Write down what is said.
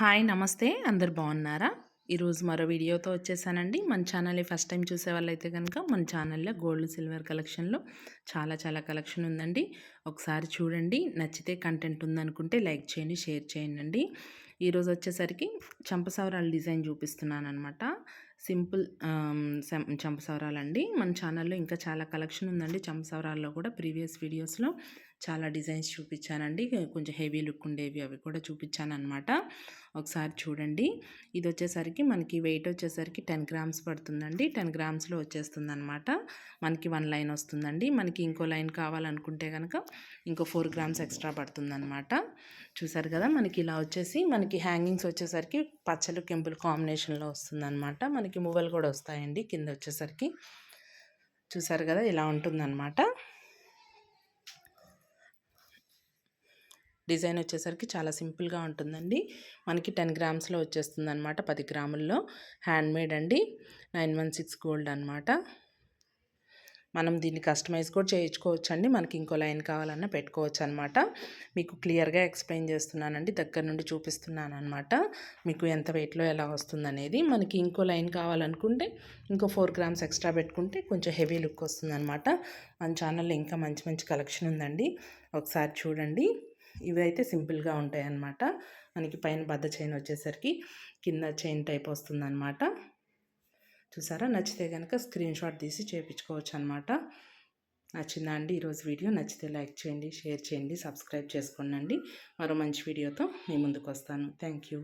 Hi నమస్తే. అందరు బాగున్నారా? ఈరోజు మరో వీడియోతో వచ్చేసానండి. మన ఛానల్ని ఫస్ట్ టైం చూసే వాళ్ళైతే కనుక మన ఛానల్లో గోల్డ్ సిల్వర్ కలెక్షన్లో చాలా చాలా కలెక్షన్ ఉందండి. ఒకసారి చూడండి. నచ్చితే కంటెంట్ ఉందనుకుంటే లైక్ చేయండి షేర్ చేయండి ఈరోజు వచ్చేసరికి చంపసవరాలు డిజైన్ చూపిస్తున్నాను అనమాట సింపుల్ చంపసవరాలండి. మన ఛానల్లో ఇంకా చాలా కలెక్షన్ ఉందండి. చంపసవరాల్లో కూడా ప్రీవియస్ వీడియోస్లో చాలా డిజైన్స్ చూపించానండి. కొంచెం హెవీ లుక్ ఉండేవి అవి కూడా చూపించాను అనమాట ఒకసారి చూడండి. ఇది వచ్చేసరికి మనకి వెయిట్ వచ్చేసరికి టెన్ గ్రామ్స్ పడుతుందండి. టెన్ గ్రామ్స్లో వచ్చేస్తుంది అనమాట మనకి వన్ లైన్ వస్తుందండి. మనకి ఇంకో లైన్ కావాలనుకుంటే కనుక ఇంకో ఫోర్ గ్రామ్స్ ఎక్స్ట్రా పడుతుంది అనమాట చూసారు కదా? మనకి ఇలా వచ్చేసి మనకి హ్యాంగింగ్స్ వచ్చేసరికి పచ్చలు కెంపులు కాంబినేషన్లో వస్తుందన్నమాట. మనకి మనకి మువ్వలు కూడా వస్తాయండి. కింద వచ్చేసరికి. చూసారు కదా ఇలా ఉంటుందన్నమాట. డిజైన్ వచ్చేసరికి చాలా సింపుల్గా ఉంటుందండి. మనకి టెన్ గ్రామ్స్లో వచ్చేస్తుంది అనమాట పది గ్రాముల్లో. హ్యాండ్మేడ్ అండి. నైన్ వన్ సిక్స్ గోల్డ్ అనమాట మనం దీన్ని కస్టమైజ్ కూడా చేయించుకోవచ్చు అండి మనకి ఇంకో లైన్ కావాలన్నా పెట్టుకోవచ్చు అనమాట మీకు క్లియర్గా ఎక్స్ప్లెయిన్ చేస్తున్నానండి. దగ్గర నుండి చూపిస్తున్నాను అనమాట మీకు ఎంత వెయిట్లో ఎలా వస్తుందనేది. మనకి ఇంకో లైన్ కావాలనుకుంటే ఇంకో ఫోర్ గ్రామ్స్ ఎక్స్ట్రా పెట్టుకుంటే కొంచెం హెవీ లుక్ వస్తుందన్నమాట మన ఛానల్లో ఇంకా మంచి మంచి కలెక్షన్ ఉందండి. ఒకసారి చూడండి. ఇవి అయితే సింపుల్గా ఉంటాయి అన్నమాట మనకి పైన బద్ద చైన్ వచ్చేసరికి కింద చైన్ టైప్ వస్తుందన్నమాట చూసారా? నచ్చితే కనుక స్క్రీన్ షాట్ తీసి చేయించుకోవచ్చు అనమాట నచ్చిందా అండి? ఈరోజు వీడియో నచ్చితే లైక్ చేయండి షేర్ చేయండి సబ్స్క్రైబ్ చేసుకోండి. మరో మంచి వీడియోతో మీ ముందుకు వస్తాను. Thank you